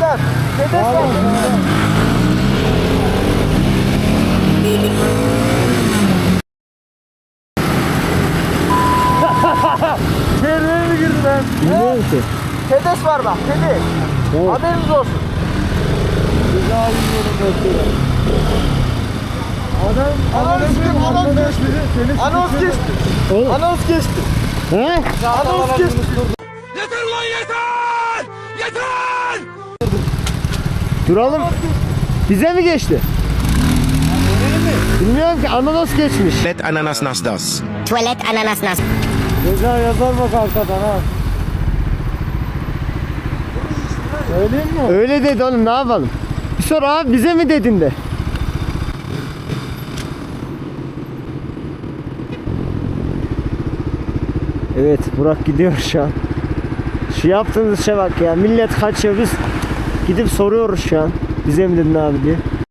var. Nereye mi girdi lan? Bilmiyorum ki. Tedes var bak. Tedes. Evet. Haberiniz olsun. Güzel bilmiyorum mesela. Adam, Anons kim? Anons anons geçti. Anons geçti. Anons geçti. He? Anons geçti. Duralım. Bize mi geçti? Bilmiyorum ki ananas geçmiş. Let ananas nas das. Tuvalet ananas nas. Ceza yazar bak arkadan ha. Söyleyeyim mi? Öyle dedi oğlum ne yapalım? Bir sor abi bize mi dedin de? Evet Burak gidiyor şu an. Şu yaptığınız işe bak ya millet kaçıyor biz gidip soruyoruz şu an. Bize mi dedin abi diye.